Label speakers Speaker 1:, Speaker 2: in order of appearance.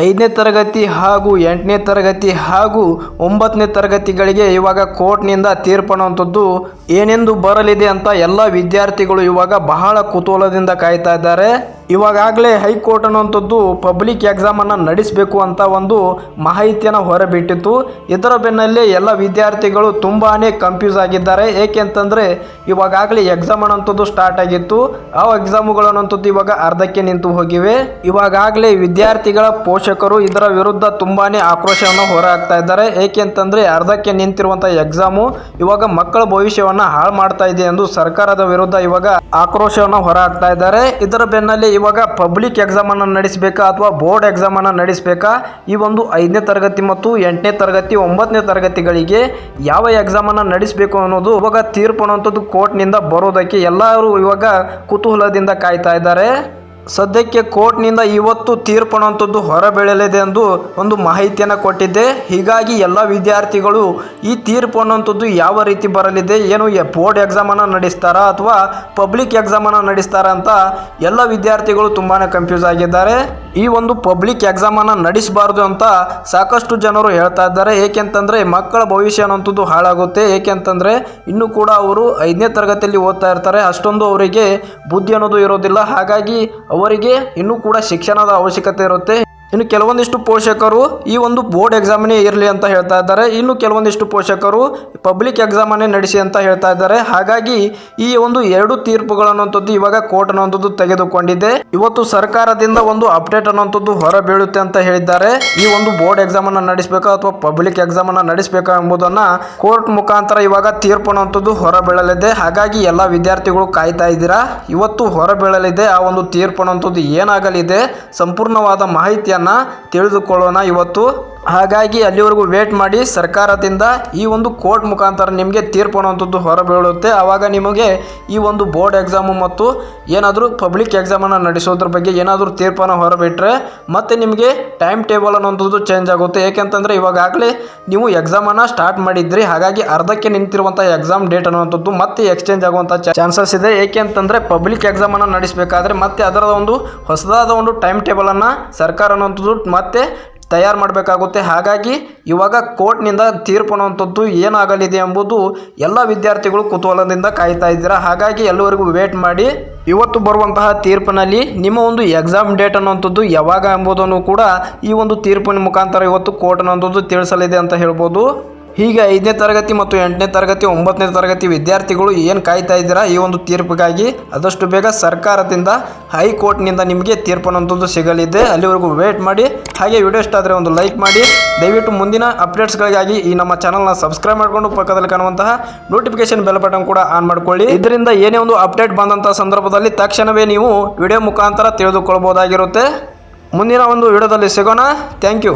Speaker 1: ಐದನೇ ತರಗತಿ ಹಾಗೂ ಎಂಟನೇ ತರಗತಿ ಹಾಗೂ ಒಂಬತ್ತನೇ ತರಗತಿಗಳಿಗೆ ಇವಾಗ ಕೋರ್ಟ್ನಿಂದ ತೀರ್ಪು ಅನ್ನುವಂಥದ್ದು ಏನೆಂದು ಬರಲಿದೆ ಅಂತ ಎಲ್ಲ ವಿದ್ಯಾರ್ಥಿಗಳು ಇವಾಗ ಬಹಳ ಕುತೂಹಲದಿಂದ ಕಾಯ್ತಾ ಇದ್ದಾರೆ. ಇವಾಗಲೇ ಹೈಕೋರ್ಟ್ ಅನ್ನುವಂಥದ್ದು ಪಬ್ಲಿಕ್ ಎಕ್ಸಾಮನ್ನು ನಡೆಸಬೇಕು ಅಂತ ಒಂದು ಮಾಹಿತಿಯನ್ನು ಹೊರಬಿಟ್ಟಿತ್ತು. ಇದರ ಬೆನ್ನಲ್ಲೇ ಎಲ್ಲ ವಿದ್ಯಾರ್ಥಿಗಳು ತುಂಬಾ ಕನ್ಫ್ಯೂಸ್ ಆಗಿದ್ದಾರೆ. ಏಕೆಂತಂದರೆ ಇವಾಗಲೇ ಎಕ್ಸಾಮ್ ಅನ್ನೋಂಥದ್ದು ಸ್ಟಾರ್ಟ್ ಆಗಿತ್ತು. ಆ ಎಕ್ಸಾಮುಗಳು ಅನ್ನೋಂಥದ್ದು ಇವಾಗ ಅರ್ಧಕ್ಕೆ ನಿಂತು ಹೋಗಿವೆ. ಇವಾಗಲೇ ವಿದ್ಯಾರ್ಥಿಗಳ ಪೋಷಕರು ಇದರ ವಿರುದ್ಧ ತುಂಬಾ ಆಕ್ರೋಶವನ್ನು ಹೊರಹಾಕ್ತಾ ಇದ್ದಾರೆ. ಏಕೆಂತಂದರೆ ಅರ್ಧಕ್ಕೆ ನಿಂತಿರುವಂಥ ಎಕ್ಸಾಮು ಇವಾಗ ಮಕ್ಕಳ ಭವಿಷ್ಯವನ್ನು ಹಾಳು ಮಾಡ್ತಾ ಇದೆ ಎಂದು ಸರ್ಕಾರದ ವಿರುದ್ಧ ಇವಾಗ ಆಕ್ರೋಶವನ್ನು ಹೊರಹಾಕ್ತಾ ಇದ್ದಾರೆ. ಇದರ ಬೆನ್ನಲ್ಲೇ ಇವಾಗ ಪಬ್ಲಿಕ್ ಎಕ್ಸಾಮನ್ನು ನಡೆಸಬೇಕಾ ಅಥವಾ ಬೋರ್ಡ್ ಎಕ್ಸಾಮನ್ನು ನಡೆಸಬೇಕಾ? ಈ ಒಂದು ಐದನೇ ತರಗತಿ ಮತ್ತು ಎಂಟನೇ ತರಗತಿ ಒಂಬತ್ತನೇ ತರಗತಿಗಳಿಗೆ ಯಾವ ಎಕ್ಸಾಮನ್ನು ನಡೆಸಬೇಕು ಅನ್ನೋದು ಇವಾಗ ತೀರ್ಪು ಅನ್ನೋಂಥದ್ದು ಕೋರ್ಟ್ನಿಂದ ಬರೋದಕ್ಕೆ ಎಲ್ಲರೂ ಇವಾಗ ಕುತೂಹಲದಿಂದ ಕಾಯ್ತಾ ಇದ್ದಾರೆ. ಸದ್ಯಕ್ಕೆ ಕೋರ್ಟ್ನಿಂದ ಇವತ್ತು ತೀರ್ಪು ಅನ್ನುವಂಥದ್ದು ಹೊರಬೀಳಲಿದೆ ಎಂದು ಒಂದು ಮಾಹಿತಿಯನ್ನು ಕೊಟ್ಟಿದ್ದೆ. ಹೀಗಾಗಿ ಎಲ್ಲ ವಿದ್ಯಾರ್ಥಿಗಳು ಈ ತೀರ್ಪು ಅನ್ನುವಂಥದ್ದು ಯಾವ ರೀತಿ ಬರಲಿದೆ, ಏನು ಬೋರ್ಡ್ ಎಕ್ಸಾಮನ್ನು ನಡೆಸ್ತಾರಾ ಅಥವಾ ಪಬ್ಲಿಕ್ ಎಕ್ಸಾಮನ್ನು ನಡೆಸ್ತಾರಾ ಅಂತ ಎಲ್ಲ ವಿದ್ಯಾರ್ಥಿಗಳು ತುಂಬಾ ಕನ್ಫ್ಯೂಸ್ ಆಗಿದ್ದಾರೆ. ಈ ಒಂದು ಪಬ್ಲಿಕ್ ಎಕ್ಸಾಮನ್ನು ನಡೆಸಬಾರ್ದು ಅಂತ ಸಾಕಷ್ಟು ಜನರು ಹೇಳ್ತಾ ಇದ್ದಾರೆ. ಏಕೆಂತಂದರೆ ಮಕ್ಕಳ ಭವಿಷ್ಯ ಅನ್ನೋಂಥದ್ದು ಹಾಳಾಗುತ್ತೆ. ಏಕೆಂತಂದರೆ ಇನ್ನೂ ಕೂಡ ಅವರು ಐದನೇ ತರಗತಿಯಲ್ಲಿ ಓದ್ತಾ ಇರ್ತಾರೆ. ಅಷ್ಟೊಂದು ಅವರಿಗೆ ಬುದ್ಧಿ ಅನ್ನೋದು ಇರೋದಿಲ್ಲ. ಹಾಗಾಗಿ ಅವರಿಗೆ ಇನ್ನೂ ಕೂಡ ಶಿಕ್ಷಣದ ಅವಶ್ಯಕತೆ ಇರುತ್ತೆ. ಇನ್ನು ಕೆಲವೊಂದಿಷ್ಟು ಪೋಷಕರು ಈ ಒಂದು ಬೋರ್ಡ್ ಎಕ್ಸಾಮನ್ನೇ ಇರಲಿ ಅಂತ ಹೇಳ್ತಾ ಇದ್ದಾರೆ. ಇನ್ನು ಕೆಲವೊಂದಿಷ್ಟು ಪೋಷಕರು ಪಬ್ಲಿಕ್ ಎಕ್ಸಾಮನ್ನೇ ನಡೆಸಿ ಅಂತ ಹೇಳ್ತಾ ಇದ್ದಾರೆ. ಹಾಗಾಗಿ ಈ ಒಂದು ಎರಡು ತೀರ್ಪುಗಳನ್ನುವಂಥದ್ದು ಇವಾಗ ಕೋರ್ಟ್ ಅನ್ನುವಂಥದ್ದು ತೆಗೆದುಕೊಂಡಿದೆ. ಇವತ್ತು ಸರ್ಕಾರದಿಂದ ಒಂದು ಅಪ್ಡೇಟ್ ಅನ್ನುವಂಥದ್ದು ಹೊರಬೀಳುತ್ತೆ ಅಂತ ಹೇಳಿದ್ದಾರೆ. ಈ ಒಂದು ಬೋರ್ಡ್ ಎಕ್ಸಾಮ್ ಅನ್ನ ನಡೆಸಬೇಕಾ ಅಥವಾ ಪಬ್ಲಿಕ್ ಎಕ್ಸಾಮ್ ಅನ್ನ ನಡೆಸಬೇಕಾ ಎಂಬುದನ್ನ ಕೋರ್ಟ್ ಮುಖಾಂತರ ಇವಾಗ ತೀರ್ಪು ಅನ್ನುವಂಥದ್ದು ಹೊರಬೀಳಲಿದೆ. ಹಾಗಾಗಿ ಎಲ್ಲ ವಿದ್ಯಾರ್ಥಿಗಳು ಕಾಯ್ತಾ ಇದ್ದೀರಾ? ಇವತ್ತು ಹೊರಬೀಳಲಿದೆ. ಆ ಒಂದು ತೀರ್ಪು ಅನ್ನುವಂಥದ್ದು ಏನಾಗಲಿದೆ? ಸಂಪೂರ್ಣವಾದ ಮಾಹಿತಿಯನ್ನ ತಿಳಿದುಕೊಳ್ಳೋಣ. ಇವತ್ತು ಹಾಗಾಗಿ ಅಲ್ಲಿವರೆಗೂ ವೇಟ್ ಮಾಡಿ ಸರ್ಕಾರದಿಂದ ಈ ಒಂದು ಕೋರ್ಟ್ ಮುಖಾಂತರ ನಿಮಗೆ ತೀರ್ಪು ಅನ್ನುವಂಥದ್ದು ಹೊರಬೀಳುತ್ತೆ. ಆವಾಗ ನಿಮಗೆ ಈ ಒಂದು ಬೋರ್ಡ್ ಎಕ್ಸಾಮು ಮತ್ತು ಏನಾದರೂ ಪಬ್ಲಿಕ್ ಎಕ್ಸಾಮನ್ನು ನಡೆಸೋದ್ರ ಬಗ್ಗೆ ಏನಾದರೂ ತೀರ್ಪನ್ನು ಹೊರಬಿಟ್ರೆ ಮತ್ತೆ ನಿಮಗೆ ಟೈಮ್ ಟೇಬಲ್ ಅನ್ನುವಂಥದ್ದು ಚೇಂಜ್ ಆಗುತ್ತೆ. ಏಕೆಂತಂದರೆ ಇವಾಗಲೇ ನೀವು ಎಕ್ಸಾಮನ್ನು ಸ್ಟಾರ್ಟ್ ಮಾಡಿದ್ರಿ. ಹಾಗಾಗಿ ಅರ್ಧಕ್ಕೆ ನಿಂತಿರುವಂಥ ಎಕ್ಸಾಮ್ ಡೇಟ್ ಅನ್ನುವಂಥದ್ದು ಮತ್ತೆ ಎಕ್ಸ್ಚೇಂಜ್ ಆಗುವಂಥ ಚಾನ್ಸಸ್ ಇದೆ. ಏಕೆಂತಂದರೆ ಪಬ್ಲಿಕ್ ಎಕ್ಸಾಮನ್ನು ನಡೆಸಬೇಕಾದ್ರೆ ಮತ್ತೆ ಅದರ ಒಂದು ಹೊಸದಾದ ಒಂದು ಟೈಮ್ ಟೇಬಲನ್ನು ಸರ್ಕಾರ ಅನ್ನುವಂಥದ್ದು ಮತ್ತೆ ತಯಾರು ಮಾಡಬೇಕಾಗುತ್ತೆ. ಹಾಗಾಗಿ ಇವಾಗ ಕೋರ್ಟ್ನಿಂದ ತೀರ್ಪು ಅನ್ನುವಂಥದ್ದು ಏನಾಗಲಿದೆ ಎಂಬುದು ಎಲ್ಲ ವಿದ್ಯಾರ್ಥಿಗಳು ಕುತೂಹಲದಿಂದ ಕಾಯ್ತಾ ಇದ್ದೀರಾ? ಹಾಗಾಗಿ ಎಲ್ಲರಿಗೂ ವೇಟ್ ಮಾಡಿ. ಇವತ್ತು ಬರುವಂತಹ ತೀರ್ಪಿನಲ್ಲಿ ನಿಮ್ಮ ಒಂದು ಎಕ್ಸಾಮ್ ಡೇಟ್ ಅನ್ನುವಂಥದ್ದು ಯಾವಾಗ ಎಂಬುದನ್ನು ಕೂಡ ಈ ಒಂದು ತೀರ್ಪಿನ ಮುಖಾಂತರ ಇವತ್ತು ಕೋರ್ಟ್ ಅನ್ನುವಂಥದ್ದು ತಿಳಿಸಲಿದೆ ಅಂತ ಹೇಳ್ಬೋದು. ಹೀಗೆ ಐದನೇ ತರಗತಿ ಮತ್ತು ಎಂಟನೇ ತರಗತಿ, ಒಂಬತ್ತನೇ ತರಗತಿ ವಿದ್ಯಾರ್ಥಿಗಳು ಏನು ಕಾಯ್ತಾ ಇದ್ದೀರಾ ಈ ಒಂದು ತೀರ್ಪಿಗಾಗಿ? ಆದಷ್ಟು ಬೇಗ ಸರ್ಕಾರದಿಂದ, ಹೈಕೋರ್ಟ್ನಿಂದ ನಿಮಗೆ ತೀರ್ಪು ಅನ್ನೋಂಥದ್ದು ಸಿಗಲಿದೆ. ಅಲ್ಲಿವರೆಗೂ ವೇಟ್ ಮಾಡಿ. ಹಾಗೆ ವಿಡಿಯೋ ಇಷ್ಟ ಆದರೆ ಒಂದು ಲೈಕ್ ಮಾಡಿ. ದಯವಿಟ್ಟು ಮುಂದಿನ ಅಪ್ಡೇಟ್ಸ್ಗಳಿಗಾಗಿ ಈ ನಮ್ಮ ಚಾನಲ್ನ ಸಬ್ಸ್ಕ್ರೈಬ್ ಮಾಡಿಕೊಂಡು ಪಕ್ಕದಲ್ಲಿ ಕಾಣುವಂತಹ ನೋಟಿಫಿಕೇಶನ್ ಬೆಲ್ ಬಟನ್ ಕೂಡ ಆನ್ ಮಾಡಿಕೊಳ್ಳಿ. ಇದರಿಂದ ಏನೇ ಒಂದು ಅಪ್ಡೇಟ್ ಬಂದಂಥ ಸಂದರ್ಭದಲ್ಲಿ ತಕ್ಷಣವೇ ನೀವು ವಿಡಿಯೋ ಮುಖಾಂತರ ತಿಳಿದುಕೊಳ್ಬೋದಾಗಿರುತ್ತೆ. ಮುಂದಿನ ಒಂದು ವಿಡಿಯೋದಲ್ಲಿ ಸಿಗೋಣ. Thank you